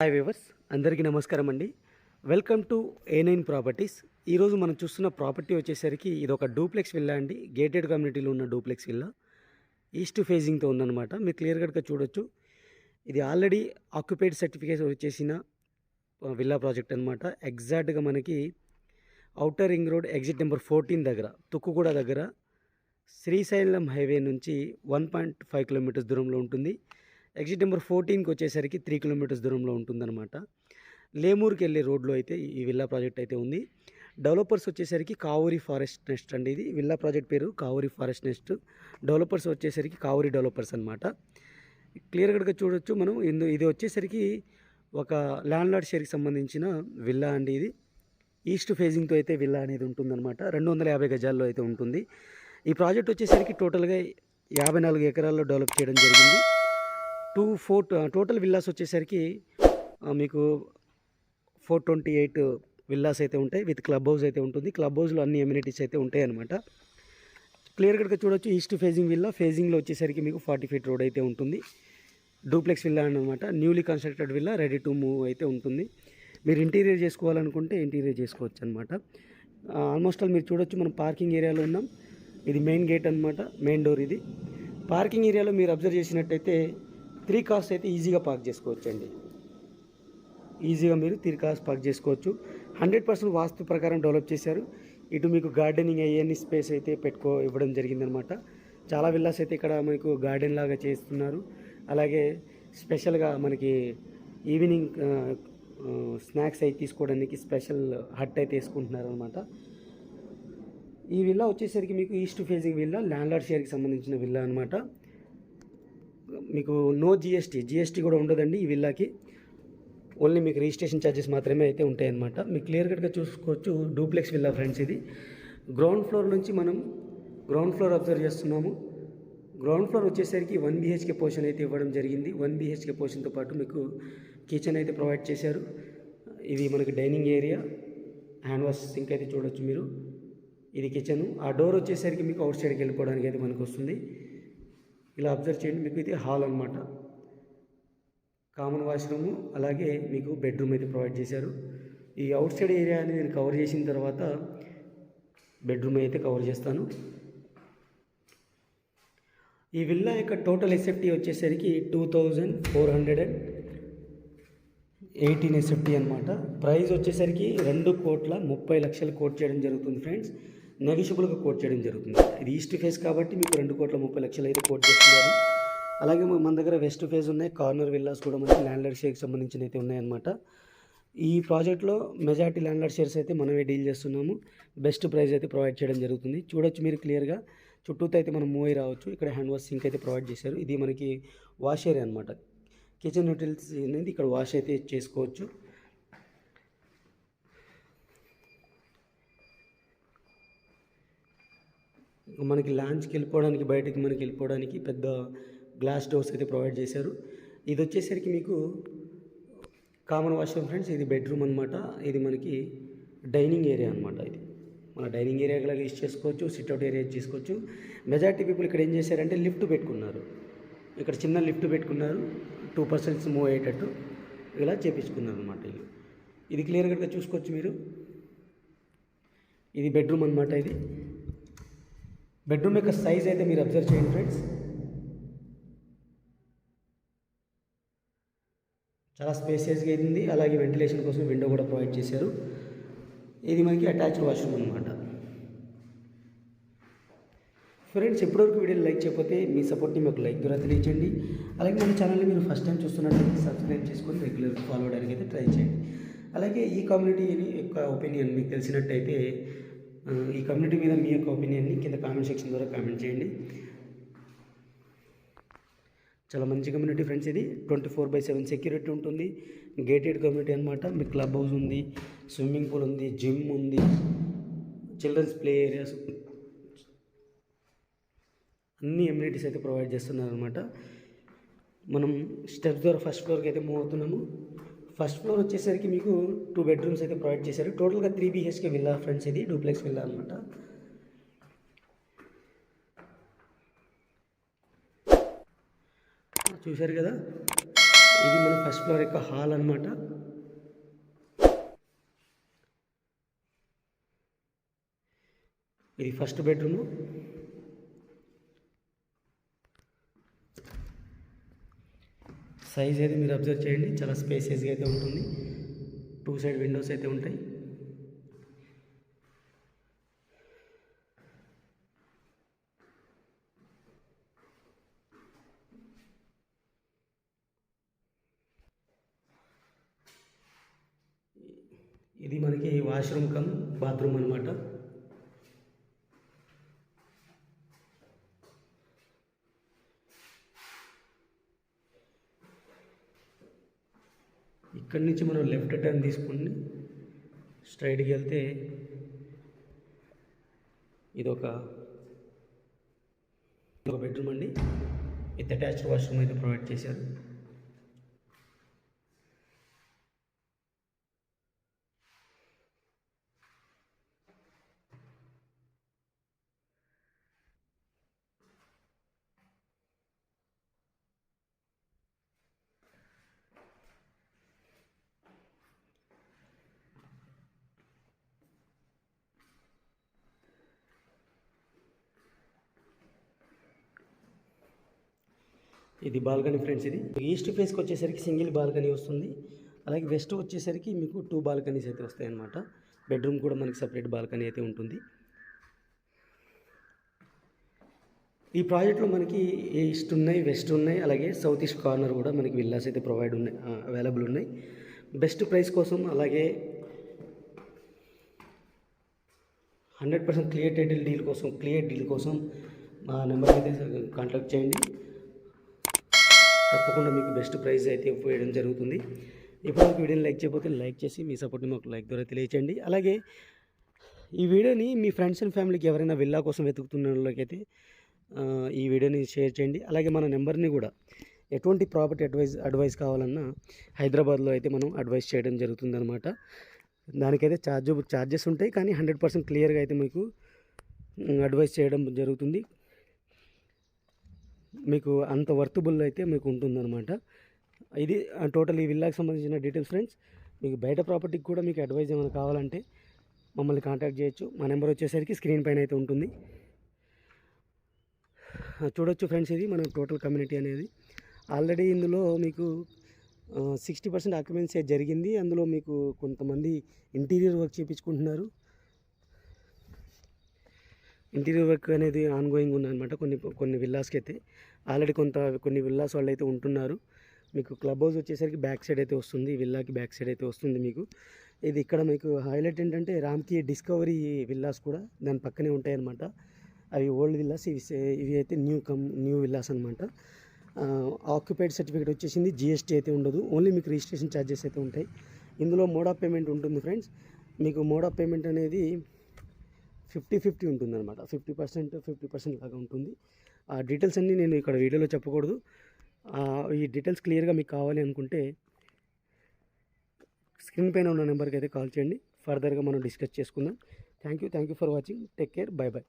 Hi viewers అందరికీ నమస్కారం అండి. Welcome to A nine properties ఈరోజు మనం చూస్తున్న ప్రాపర్టీ వచ్చేసరికి ఇది ఒక డూప్లెక్స్ విల్లా అండి గేటెడ్ కమ్యూనిటీలో ఉన్న డూప్లెక్స్ విల్లా ఈస్ట్ ఫేజింగ్తో ఉందన్నమాట. మీరు క్లియర్ కట్గా చూడొచ్చు. ఇది ఆల్రెడీ ఆక్యుపైడ్ సర్టిఫికేట్ వచ్చేసిన విల్లా ప్రాజెక్ట్ అనమాట ఎగ్జాక్ట్గా మనకి outer ring road exit number fourteen దగ్గర తుక్కుగూడ దగ్గర శ్రీశైలం హైవే నుంచి వన్ పాయింట్ ఫైవ్ కిలోమీటర్స్ దూరంలో ఉంటుంది. ఎగ్జిట్ నెంబర్ ఫోర్టీన్కి వచ్చేసరికి త్రీ కిలోమీటర్స్ దూరంలో ఉంటుందన్నమాట. లేమూర్కి వెళ్ళే రోడ్లో అయితే ఈ విల్లా ప్రాజెక్ట్ అయితే ఉంది. డెవలపర్స్ వచ్చేసరికి కావూరి ఫారెస్ట్ నెస్ట్ అండి ఇది. విల్లా ప్రాజెక్ట్ పేరు కావూరి ఫారెస్ట్ నెస్ట్. డెవలపర్స్ వచ్చేసరికి కావూరి డెవలపర్స్ అనమాట క్లియర్గా చూడొచ్చు మనం. ఇందు ఇది వచ్చేసరికి ఒక ల్యాండ్ లార్డ్ షేర్కి సంబంధించిన విల్లా అండి ఇది. ఈస్ట్ ఫేజింగ్తో అయితే విల్లా అనేది ఉంటుందన్నమాట. రెండు వందల యాభై గజాల్లో అయితే ఉంటుంది. ఈ ప్రాజెక్ట్ వచ్చేసరికి టోటల్గా యాభై నాలుగు ఎకరాల్లో డెవలప్ చేయడం జరిగింది. టూ ఫోర్ టోటల్ విల్లాస్ వచ్చేసరికి మీకు ఫోర్ ట్వంటీ ఎయిట్ విల్లాస్ అయితే ఉంటాయి విత్ క్లబ్ హౌస్ అయితే ఉంటుంది. క్లబ్ హౌస్లో అన్ని ఎమ్యూనిటీస్ అయితే ఉంటాయి అనమాట క్లియర్ కట్గా చూడొచ్చు ఈస్ట్ ఫేజింగ్ విల్లా ఫేజింగ్లో వచ్చేసరికి మీకు ఫార్టీ ఫీట్ రోడ్ అయితే ఉంటుంది. డూప్లెక్స్ విల్లా అనమాట newly constructed villa ready to move అయితే ఉంటుంది. మీరు ఇంటీరియర్ చేసుకోవాలనుకుంటే ఇంటీరియర్ చేసుకోవచ్చు అనమాట ఆల్మోస్ట్ ఆల్ మీరు చూడొచ్చు మనం పార్కింగ్ ఏరియాలో ఉన్నాం. ఇది మెయిన్ గేట్ అనమాట మెయిన్ డోర్ ఇది. పార్కింగ్ ఏరియాలో మీరు అబ్జర్వ్ చేసినట్టయితే త్రీ కార్స్ అయితే ఈజీగా పార్క్ చేసుకోవచ్చు అండి ఈజీగా మీరు త్రీ కార్స్ పార్క్ చేసుకోవచ్చు. హండ్రెడ్ పర్సెంట్ వాస్తు ప్రకారం డెవలప్ చేశారు. ఇటు మీకు గార్డెనింగ్ అయ్యని స్పేస్ అయితే పెట్టుకో ఇవ్వడం జరిగిందనమాట. చాలా విల్లాస్ అయితే ఇక్కడ మీకు గార్డెన్ లాగా చేస్తున్నారు. అలాగే స్పెషల్గా మనకి ఈవినింగ్ స్నాక్స్ అయితే తీసుకోవడానికి స్పెషల్ హట్ అయితే వేసుకుంటున్నారు అనమాట ఈ విల్లా వచ్చేసరికి మీకు ఈస్ట్ ఫేసింగ్ విల్లా ల్యాండ్లార్డ్ షేర్కి సంబంధించిన విల్లా అనమాట. మీకు నో జిఎస్టీ జిఎస్టీ కూడా ఉండదండి ఈ విల్లాకి ఓన్లీ మీకు రిజిస్ట్రేషన్ ఛార్జెస్ మాత్రమే అయితే ఉంటాయన్నమాట. మీకు క్లియర్ కట్గా చూసుకోవచ్చు డూప్లెక్స్ విల్లా ఫ్రెండ్స్ ఇది. గ్రౌండ్ ఫ్లోర్ నుంచి మనం గ్రౌండ్ ఫ్లోర్ అబ్జర్వ్ చేస్తున్నాము. గ్రౌండ్ ఫ్లోర్ వచ్చేసరికి వన్ బీహెచ్కే పోర్షన్ అయితే ఇవ్వడం జరిగింది. వన్ బీహెచ్కే పోర్షన్తో పాటు మీకు కిచెన్ అయితే ప్రొవైడ్ చేశారు. ఇది మనకి dining area hand wash sink అయితే చూడొచ్చు మీరు. ఇది కిచెన్ ఆ డోర్ వచ్చేసరికి మీకు అవుట్ సైడ్కి వెళ్ళిపోవడానికి అయితే మనకు వస్తుంది. ఇలా అబ్జర్వ్ చేయండి. మీకు ఇది హాల్ అనమాట కామన్ వాష్రూమ్ అలాగే మీకు బెడ్రూమ్ అయితే ప్రొవైడ్ చేశారు. ఈ అవుట్ సైడ్ ఏరియాని నేను కవర్ చేసిన తర్వాత బెడ్రూమ్ అయితే కవర్ చేస్తాను. ఈ విల్లా యొక్క టోటల్ ఎస్ఎఫ్టీ వచ్చేసరికి two thousand four hundred and eighteen SFT అనమాట ప్రైస్ వచ్చేసరికి రెండు కోట్ల ముప్పై లక్షలు కోట్ చేయడం జరుగుతుంది ఫ్రెండ్స్ నెగిషియబుల్గా కోట్ చేయడం జరుగుతుంది. ఇది ఈస్ట్ ఫేస్ కాబట్టి మీకు రెండు కోట్ల ముప్పై లక్షలు అయితే కోట్ చేస్తున్నారు. అలాగే మన దగ్గర వెస్ట్ ఫేజ్ ఉన్నాయి. కార్నర్ విల్లాస్ కూడా మనకి ల్యాండ్లైడ్ షేర్కి సంబంధించిన అయితే ఉన్నాయన్నమాట. ఈ ప్రాజెక్ట్లో మెజార్టీ ల్యాండ్లైడ్ షేర్స్ అయితే మనమే డీల్ చేస్తున్నాము. బెస్ట్ ప్రైస్ అయితే ప్రొవైడ్ చేయడం జరుగుతుంది. చూడొచ్చు మీరు క్లియర్గా. చుట్టూతో అయితే మనం మూవ్ అయి రావచ్చు. ఇక్కడ హ్యాండ్ వాష్ సింక్ అయితే ప్రొవైడ్ చేశారు. ఇది మనకి వాష్ ఏరియా అనమాట కిచెన్ యూటిలిటీస్ అనేది ఇక్కడ వాష్ అయితే చేసుకోవచ్చు. మనకి లాంచ్కి వెళ్ళిపోవడానికి బయటకి మనకి వెళ్ళిపోవడానికి పెద్ద గ్లాస్ డోర్స్ అయితే ప్రొవైడ్ చేశారు. ఇది వచ్చేసరికి మీకు కామన్ వాష్రూమ్ ఫ్రెండ్స్ ఇది బెడ్రూమ్ అనమాట ఇది మనకి డైనింగ్ ఏరియా అనమాట ఇది. మన డైనింగ్ ఏరియా లాగా యూజ్ చేసుకోవచ్చు సిట్అవుట్ ఏరియా చేసుకోవచ్చు. మెజారిటీ పీపుల్ ఇక్కడ ఏం చేశారంటే లిఫ్ట్ పెట్టుకున్నారు. ఇక్కడ చిన్న లిఫ్ట్ పెట్టుకున్నారు. టూ పర్సన్స్ మూవ్ అయ్యేటట్టు ఇలా చేపించుకున్నారు అనమాట ఇల్లు. ఇది క్లియర్గా చూసుకోవచ్చు మీరు. ఇది బెడ్రూమ్ అనమాట ఇది. బెడ్రూమ్ యొక్క సైజ్ అయితే మీరు అబ్జర్వ్ చేయండి ఫ్రెండ్స్ చాలా స్పేసియస్గా అయింది. అలాగే వెంటిలేషన్ కోసం విండో కూడా ప్రొవైడ్ చేశారు. ఇది మనకి అటాచ్డ్ వాష్రూమ్ అనమాట ఫ్రెండ్స్ ఇప్పటివరకు వీడియో లైక్ చేయకపోతే మీ సపోర్ట్ని మీకు లైక్ ద్వారా తెలియచేయండి. అలాగే మన ఛానల్ని మీరు ఫస్ట్ టైం చూస్తున్నట్లయితే సబ్స్క్రైబ్ చేసుకొని రెగ్యులర్ ఫాలో అవడానికి అయితే ట్రై చేయండి. అలాగే ఈ కమ్యూనిటీ యొక్క ఒపీనియన్ మీకు తెలిసినట్టయితే ఈ కమ్యూనిటీ మీద మీ యొక్క ఒపీనియన్ని కింద కామెంట్ సెక్షన్ ద్వారా కామెంట్ చేయండి. చాలా మంచి కమ్యూనిటీ ఫ్రెండ్స్ ఇది. Twenty four by seven security ఉంటుంది. గేటెడ్ కమ్యూనిటీ అనమాట మీకు క్లబ్ హౌస్ ఉంది స్విమ్మింగ్ పూల్ ఉంది జిమ్ ఉంది చిల్డ్రన్స్ ప్లే ఏరియాస్ అన్ని ఎమ్యూనిటీస్ అయితే ప్రొవైడ్ చేస్తున్నారు అనమాట మనం స్టెప్స్ ద్వారా ఫస్ట్ ఫ్లోర్కి అయితే మూవ్ అవుతున్నాము. ఫస్ట్ ఫ్లోర్ వచ్చేసరికి మీకు టూ బెడ్రూమ్స్ అయితే ప్రొవైడ్ చేశారు. టోటల్గా త్రీ బీహెచ్కే విల్లా ఫ్రెండ్స్ ఇది డూప్లెక్స్ విల్లా అనమాట చూశారు కదా? ఇది మన ఫస్ట్ ఫ్లోర్ యొక్క హాల్ అనమాట ఇది ఫస్ట్ బెడ్రూము. సైజ్ అయితే మీరు అబ్జర్వ్ చేయండి. చాలా స్పేసియస్గా అయితే ఉంటుంది. టూ సైడ్ విండోస్ అయితే ఉంటాయి. ఇది మనకి వాష్రూమ్ కమ్ బాత్రూమ్ అనమాట ఇక్కడి నుంచి మనం లెఫ్ట్ టర్న్ తీసుకుని స్ట్రైట్కి వెళ్తే ఇదొక ఒక బెడ్రూమ్ అండి. విత్ అటాచ్డ్ వాష్రూమ్ అయితే ప్రొవైడ్ చేశారు. ఇది బాల్కనీ ఫ్రెండ్స్ ఇది. ఈస్ట్ ఫేస్కి వచ్చేసరికి సింగిల్ బాల్కనీ వస్తుంది. అలాగే వెస్ట్ వచ్చేసరికి మీకు టూ బాల్కనీస్ అయితే వస్తాయి అన్నమాట బెడ్రూమ్ కూడా మనకి సపరేట్ బాల్కనీ అయితే ఉంటుంది. ఈ ప్రాజెక్ట్లో మనకి ఈస్ట్ ఉన్నాయి వెస్ట్ ఉన్నాయి అలాగే సౌత్ ఈస్ట్ కార్నర్ కూడా మనకి విల్లాస్ అయితే ప్రొవైడ్ ఉన్నాయి అవైలబుల్ ఉన్నాయి. బెస్ట్ ప్రైస్ కోసం అలాగే hundred percent clear title deal కోసం క్లియర్ డీల్ కోసం మా నెంబర్ అయితే కాంటాక్ట్ చేయండి. తప్పకుండా మీకు బెస్ట్ ప్రైజ్ అయితే వేయడం జరుగుతుంది. ఇప్పుడు వీడియోని లైక్ చేయకపోతే లైక్ చేసి మీ సపోర్ట్ని మాకు లైక్ ద్వారా తెలియచేయండి. అలాగే ఈ వీడియోని మీ ఫ్రెండ్స్ అండ్ ఫ్యామిలీకి ఎవరైనా విల్లా కోసం వెతుకుతున్న వాళ్ళకైతే ఈ వీడియోని షేర్ చేయండి. అలాగే మన నెంబర్ని కూడా ఎటువంటి ప్రాపర్టీ అడ్వైజ్ అడ్వైస్ కావాలన్నా హైదరాబాద్లో అయితే మనం అడ్వైస్ చేయడం జరుగుతుందనమాట దానికైతే ఛార్జ్ ఛార్జెస్ ఉంటాయి కానీ హండ్రెడ్ పర్సెంట్ క్లియర్గా అయితే మీకు అడ్వైస్ చేయడం జరుగుతుంది. మీకు అంత వర్తబుల్ అయితే మీకు ఉంటుందన్నమాట. ఇది టోటల్ ఈ విల్లాకి సంబంధించిన డీటెయిల్స్ ఫ్రెండ్స్ మీకు బయట ప్రాపర్టీకి కూడా మీకు అడ్వైజ్ ఏమైనా కావాలంటే మమ్మల్ని కాంటాక్ట్ చేయొచ్చు. మా నెంబర్ వచ్చేసరికి స్క్రీన్ పైన అయితే ఉంటుంది. చూడొచ్చు ఫ్రెండ్స్ ఇది మన టోటల్ కమ్యూనిటీ అనేది. ఆల్రెడీ ఇందులో మీకు సిక్స్టీ పర్సెంట్ ఆక్యుపెన్సీ జరిగింది. అందులో మీకు కొంతమంది ఇంటీరియర్ వర్క్ చేయించుకుంటున్నారు ఇంటీరియర్ వర్క్ అనేది ఆన్గోయింగ్ ఉందన్నమాట కొన్ని కొన్ని విల్లాస్కి అయితే ఆల్రెడీ కొంత కొన్ని విల్లాస్ వాళ్ళు అయితే ఉంటున్నారు. మీకు క్లబ్ హౌస్ వచ్చేసరికి బ్యాక్ సైడ్ అయితే వస్తుంది విల్లాకి బ్యాక్ సైడ్ అయితే వస్తుంది మీకు. ఇది ఇక్కడ మీకు హైలైట్ ఏంటంటే రామ్కి డిస్కవరీ విల్లాస్ కూడా దాని పక్కనే ఉంటాయన్నమాట. అవి ఓల్డ్ విల్లాస్ ఇవి ఇవి అయితే న్యూ కమ్ న్యూ విల్లాస్ అనమాట ఆక్యుపైడ్ సర్టిఫికేట్ వచ్చేసింది జిఎస్టీ అయితే ఉండదు. ఓన్లీ మీకు రిజిస్ట్రేషన్ ఛార్జెస్ అయితే ఉంటాయి. ఇందులో మోడ్ ఆఫ్ పేమెంట్ ఉంటుంది ఫ్రెండ్స్. మీకు మోడ్ ఆఫ్ పేమెంట్ అనేది ఫిఫ్టీ ఫిఫ్టీ ఉంటుంది అనమాట ఫిఫ్టీ పర్సెంట్ ఫిఫ్టీ పర్సెంట్ లాగా ఉంటుంది. ఆ డీటెయిల్స్ అన్నీ నేను ఇక్కడ వీడియోలో చెప్పకూడదు. ఈ డీటెయిల్స్ క్లియర్గా మీకు కావాలి అనుకుంటే స్క్రీన్ పైన ఉన్న నెంబర్కి అయితే కాల్ చేయండి. ఫర్దర్గా మనం డిస్కస్ చేసుకుందాం. Thank you thank you for watching take care bye bye